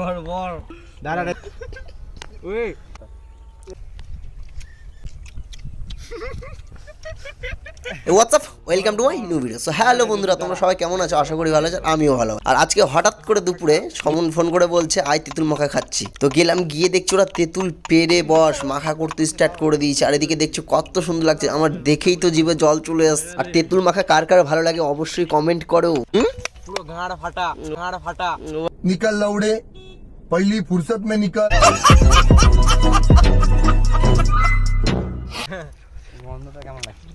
বড় বড় দাঁড়া রে। ওই WhatsApp welcome to my new video so hello বন্ধুরা তোমরা সবাই কেমন আছো? আশা করি ভালো আছো আমিও ভালো। আর আজকে হঠাৎ করে দুপুরে সমন ফোন করে বলছে আই তেঁতুল মাখা খাচ্ছি। তো গেলাম গিয়ে দেখছি ওরা তেঁতুল পেরে বস মাখা করতে স্টার্ট করে দিয়েছে। আর এদিকে দেখছ কত সুন্দর লাগছে আমার দেখেই তো জিভে জল চলে আসছে। আর তেঁতুল মাখা কার কার ভালো লাগে অবশ্যই কমেন্ট করো। পুরো ঘাড় ফাটা ঘাড় ফাটা। নিকাল লাউড়ে। पहली फुर्सत में निकल গন্ধটা কেমন লাগছে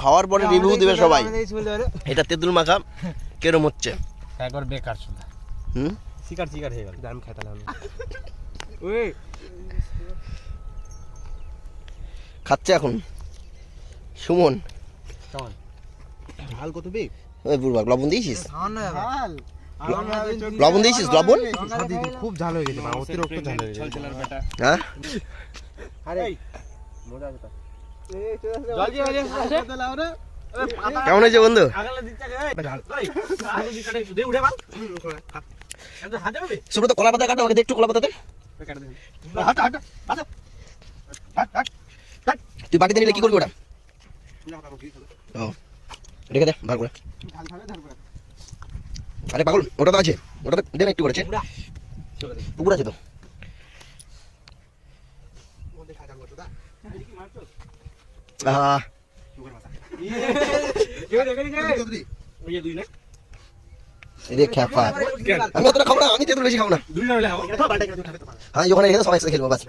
খাওয়ার পরে রিভিউ দেবে সবাই আমাদের কিছু বলতে পারে এটা তেঁতুল মাখা কেরম হচ্ছে একবার বেকার শুধু হুম শিকার শিকার হয়ে গেল দাম খেতে লাগলো ওই খাচ্ছে এখন সুমন কেমন ঝাল কত বেগ ওই বুড়বাক লবণ দিয়েছিস সামান্য ঝাল লবণ দিয়েছিস? লবণ? খুব ঝাল হয়ে গেছে অতিরিক্ত ঝাল হয়ে গেছে। হ্যাঁ? কেমন হয়েছে বন্ধু? সুব্রত কলা পাতা কাটো আমাকে একটু কলা পাতাতে তুই বাটিতে নিলে কি করবি ওটা? ও রেখে দে ভাগ করে। আরে পাগল ওটা তো আছে। ওটা তো দে না একটু করেছে। পুকুর আছে তো। আমি অতটা খাব না আমি তেঁতুল বেশি খাব না। হ্যাঁ ওখানে সবাই একসাথে খেলব বাস।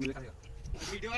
ভিডিও